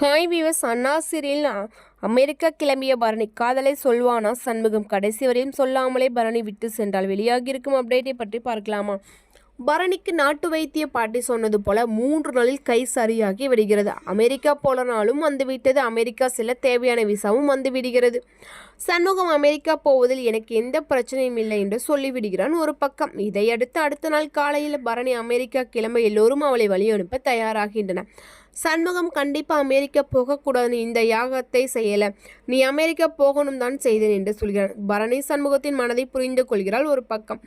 Hi viewers அண்ணா serial America கிளம்பிய பரணி காதலை சொல்வானா? சண்முகம் கடைசி வரையும் சொல்லாமலே பரணி விட்டு சென்றால் வெளியாகியிருக்கும் அப்டேட்டை பற்றி பார்க்கலாமா? பரணிக்கு நாட்டு வைத்திய பாட்டி சொன்னது போல மூன்று நாளில் கை சரியாகி விடுகிறது. அமெரிக்கா போலனாலும் வந்து விட்டது. அமெரிக்கா செல்ல தேவையான விசாவும் வந்து விடுகிறது. சண்முகம் அமெரிக்கா போவதில் எனக்கு எந்த பிரச்சனையும் இல்லை என்று சொல்லிவிடுகிறான் ஒரு பக்கம். இதையடுத்து அடுத்த நாள் காலையில் பரணி அமெரிக்கா கிளம்ப எல்லோரும் அவளை வழி அனுப்ப தயாராகின்றன சண்முகம் கண்டிப்பாக அமெரிக்கா போகக்கூடாது. இந்த யாகத்தை செய்யலை. நீ அமெரிக்கா போகணும் தான் செய்தேன் என்று சொல்கிறான். பரணி சண்முகத்தின் மனதை புரிந்து கொள்கிறாள் ஒரு பக்கம்.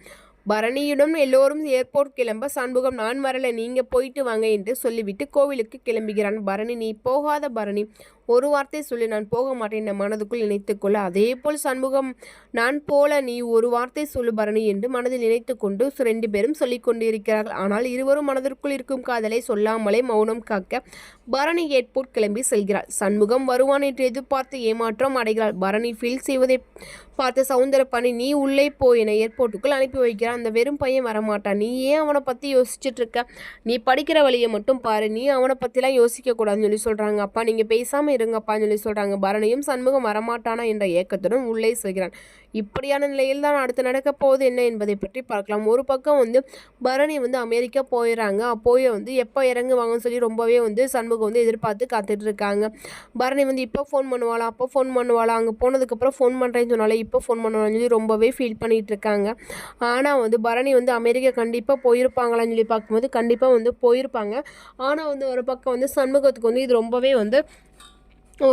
பரணியுடன் எல்லோரும் ஏர்போர்ட் கிளம்ப சண்முகம் நான் வரல நீங்கள் போயிட்டு வாங்க என்று சொல்லிவிட்டு கோவிலுக்கு கிளம்புகிறான் பரணி. நீ போகாத பரணி. ஒரு வார்த்தை சொல்லி. நான் போக மாட்டேன். என் மனதுக்குள் நினைத்துக்கொள்ள அதே போல் சண்முகம் நான் போல நீ ஒரு வார்த்தை சொல்லு பரணி என்று மனதில் நினைத்து கொண்டு ரெண்டு பேரும் சொல்லிக் கொண்டிருக்கிறார்கள். ஆனால் இருவரும் மனதிற்குள் இருக்கும் காதலை சொல்லாமலே மௌனம் காக்க பரணி ஏர்போர்ட் கிளம்பி செல்கிறாள். சண்முகம் வருவான் என்று எதிர்பார்த்து ஏமாற்றம் அடைகிறாள். பரணி ஃபீல் செய்வதை பார்த்து சவுந்தர நீ உள்ளே போய் என ஏர்போர்ட்டுக்குள் அனுப்பி வைக்கிறார் வைக்கிறான் அந்த வெறும் பையன் வரமாட்டான். நீ ஏன் அவனை பற்றி யோசிச்சுட்டு இருக்க நீ படிக்கிற வழியை மட்டும் பாரு. நீ அவனை பற்றிலாம் யோசிக்கக்கூடாதுன்னு சொல்லி சொல்கிறாங்க அப்பா நீங்கள் பேசாமல் இருங்கப்பான்னு சொல்லி சொல்கிறாங்க பரணியும் சண்முகம் வரமாட்டானா என்ற ஏக்கத்துடன் உள்ளே செல்கிறான். இப்படியான நிலையில் தான் அடுத்து நடக்க போகுது என்ன என்பதை பற்றி பார்க்கலாம். ஒரு பக்கம் வந்து பரணி வந்து அமெரிக்கா போயிடறாங்க அப்போயே வந்து எப்போ இறங்குவாங்கன்னு சொல்லி ரொம்பவே வந்து சண்முகம் வந்து எதிர்பார்த்து காத்துட்டு இருக்காங்க பரணி வந்து இப்போ ஃபோன் பண்ணுவாளா? அப்போ ஃபோன் பண்ணுவாளா? அங்கே போனதுக்கப்புறம் ஃபோன் பண்ணுறேன்னு சொன்னாலே இப்போ ஃபோன் பண்ணுவான்னு சொல்லி ரொம்பவே ஃபீல் பண்ணிகிட்டு இருக்காங்க ஆனால் வந்து பரணி வந்து அமெரிக்கா கண்டிப்பாக போயிருப்பாங்களான்னு சொல்லி பார்க்கும்போது கண்டிப்பாக வந்து போயிருப்பாங்க. ஆனால் வந்து ஒரு பக்கம் வந்து சண்முகத்துக்கு வந்து இது ரொம்பவே வந்து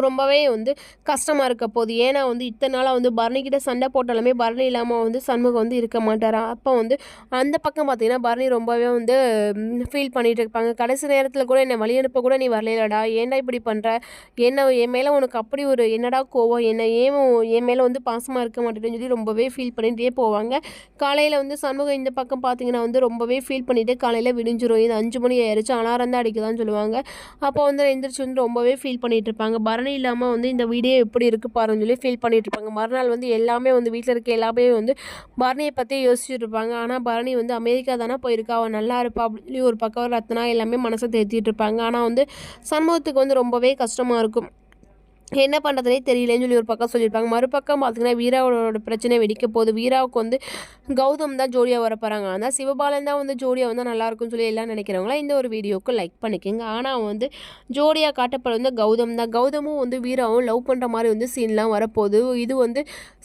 ரொம்பவே வந்து கஷ்டமாக இருக்க போகுது. ஏன்னா வந்து இத்தனை நாளாக வந்து பரணிக்கிட்ட சண்டை போட்டாலுமே பரணி இல்லாமல் வந்து சண்முகம் வந்து இருக்க மாட்டாரா? அப்போ வந்து அந்த பக்கம் பார்த்தீங்கன்னா பரணி ரொம்பவே வந்து ஃபீல் பண்ணிகிட்டு இருப்பாங்க. கடைசி நேரத்தில் கூட என்னை வழி அனுப்ப கூட நீ வரலடா ஏன்டா இப்படி பண்ணுற என்ன என் மேலே உனக்கு அப்படி ஒரு என்னடா கோவம்? என்ன ஏன் என் மேலே வந்து பாசமாக இருக்க மாட்டேன்னு சொல்லி ரொம்பவே ஃபீல் பண்ணிகிட்டே போவாங்க. காலையில் வந்து சண்முகம் இந்த பக்கம் பார்த்தீங்கன்னா வந்து ரொம்பவே ஃபீல் பண்ணிவிட்டு காலையில் விடிஞ்சிரும். இது அஞ்சு மணி ஆயிடுச்சு அலாரம் தான் அடிக்குதான்னு சொல்லுவாங்க. அப்போ வந்து எந்திரிச்சு வந்து ரொம்பவே ஃபீல் பண்ணிகிட்டு இருப்பாங்க. பரணி இல்லாமல் வந்து இந்த வீடியோ எப்படி இருக்குது பாருன்னு சொல்லி ஃபீல் பண்ணிகிட்டு இருப்பாங்க மறுநாள் வந்து எல்லாமே வந்து வீட்டில் இருக்க எல்லாமே வந்து பரணியை பற்றி யோசிச்சுட்டு இருப்பாங்க ஆனால் பரணி வந்து அமெரிக்கா தானே போயிருக்கா? அவள் நல்லா இருப்பா அப்படின்னு ஒரு பக்கம் ரத்னா எல்லாமே மனசை தேத்திட்டு இருப்பாங்க ஆனால் வந்து சண்முகத்துக்கு வந்து ரொம்பவே கஷ்டமாக இருக்கும். என்ன பண்ணுறதுனே தெரியலன்னு சொல்லி ஒரு பக்கம் சொல்லியிருப்பாங்க. மறுபக்கம் பார்த்தீங்கன்னா வீராவோட பிரச்சனை வெடிக்க போகுது. வீராவுக்கு வந்து கௌதம் தான் ஜோடியாக வர போகிறாங்க ஆனால் சிவபாலன் தான் வந்து ஜோடியாக வந்தால் நல்லாயிருக்கும்னு சொல்லி எல்லாம் நினைக்கிறவங்களா இந்த ஒரு வீடியோவுக்கு லைக் பண்ணிக்கோங்க. ஆனால் வந்து ஜோடியாக காட்டப்பட வந்து கௌதம் தான். கௌதமும் வந்து வீராவும் லவ் பண்ணுற மாதிரி வந்து சீன்லாம் வரப்போகுது. இது வந்து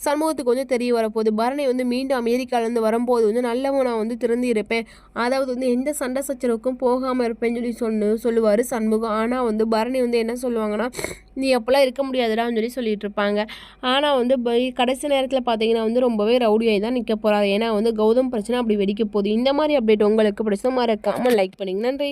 சமூகத்துக்கு வந்து தெரிய வரப்போகுது. பரணி வந்து மீண்டும் அமெரிக்காவிலேருந்து வரும்போது வந்து நல்லவன் நான் வந்து திறந்து இருப்பேன் அதாவது வந்து எந்த சண்டை சச்சரவுக்கும் போகாமல் இருப்பேன்னு சொல்லி சொன்னு சொல்லுவார் சண்முகம். ஆனால் வந்து பரணி வந்து என்ன சொல்லுவாங்கன்னா நீ எப்போல்லாம் இருக்க முடியாதுடான்னு சொல்லி சொல்லிட்டு இருப்பாங்க ஆனால் வந்து கடைசி நேரத்தில் பார்த்தீங்கன்னா வந்து ரொம்பவே ரவுடியாகி தான் நிற்க போகிறாரு ஏன்னா வந்து கௌதம் பிரச்சனை அப்படி வெடிக்க போகுது. இந்த மாதிரி அப்டேட் உங்களுக்கு பிடிச்ச மாதிரி இருக்காமல் லைக் பண்ணிங்க. நன்றி.